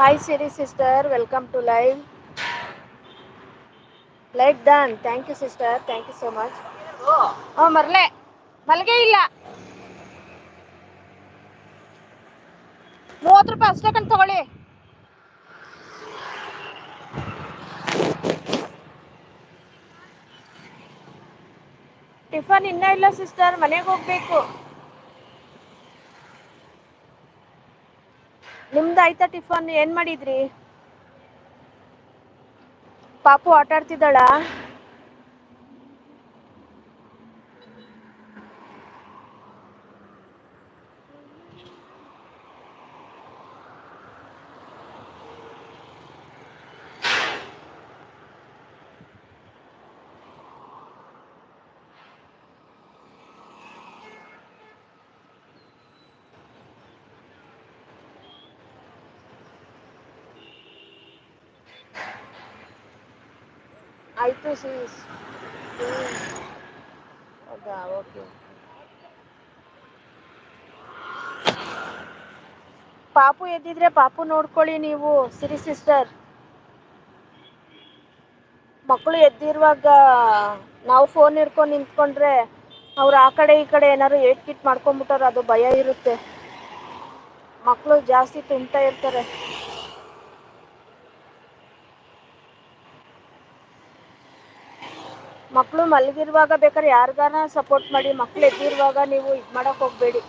Hi Siri sister welcome to live like done thank you sister thank you so much ಓ ಮರ್ಲೆ ಮಲ್ಗೆ ಇಲ್ಲ. ಮೂವತ್ತು ರೂಪಾಯಿ ಅಷ್ಟೇ ಕಂಡು ತಗೊಳ್ಳಿ. ಟಿಫನ್ ಇನ್ನೂ ಇಲ್ಲ ಸಿಸ್ಟರ್ ಮನೆಗೆ ಹೋಗ್ಬೇಕು. ನಿಮ್ದ ಆಯ್ತಾ ಟಿಫನ್? ಏನ್ ಮಾಡಿದ್ರಿ? ಪಾಪು ಆಟಾಡ್ತಿದ್ದಾಳ? ಆಯ್ತು ಸೀಸ್ ಹೌದಾ ಓಕೆ ಪಾಪು ಎದ್ದಿದ್ರೆ ಪಾಪು ನೋಡ್ಕೊಳ್ಳಿ ನೀವು ಸಿರಿ ಸಿಸ್ಟರ್ ಮಕ್ಕಳು ಎದ್ದಿರುವಾಗ ನಾವು ಫೋನ್ ಹಿಡ್ಕೊಂಡು ನಿಂತ್ಕೊಂಡ್ರೆ, ಅವ್ರು ಆ ಕಡೆ ಈ ಕಡೆ ಏನಾದ್ರು ಏಟ್ ಕಿಟ್ ಮಾಡ್ಕೊಂಡ್ಬಿಟ್ಟಾರ, ಅದು ಭಯ ಇರುತ್ತೆ. ಮಕ್ಕಳು ಜಾಸ್ತಿ ತುಂಬ್ತಾ ಇರ್ತಾರೆ. ಮಕ್ಕಳು ಮಲಗಿರುವಾಗ ಬೇಕಾದ್ರೆ ಯಾರ್ಗಾನ ಸಪೋರ್ಟ್ ಮಾಡಿ ಮಕ್ಳು ಎದ್ದಿರುವಾಗ ನೀವು ಇದು ಮಾಡೋಕೆ ಹೋಗಬೇಡಿ.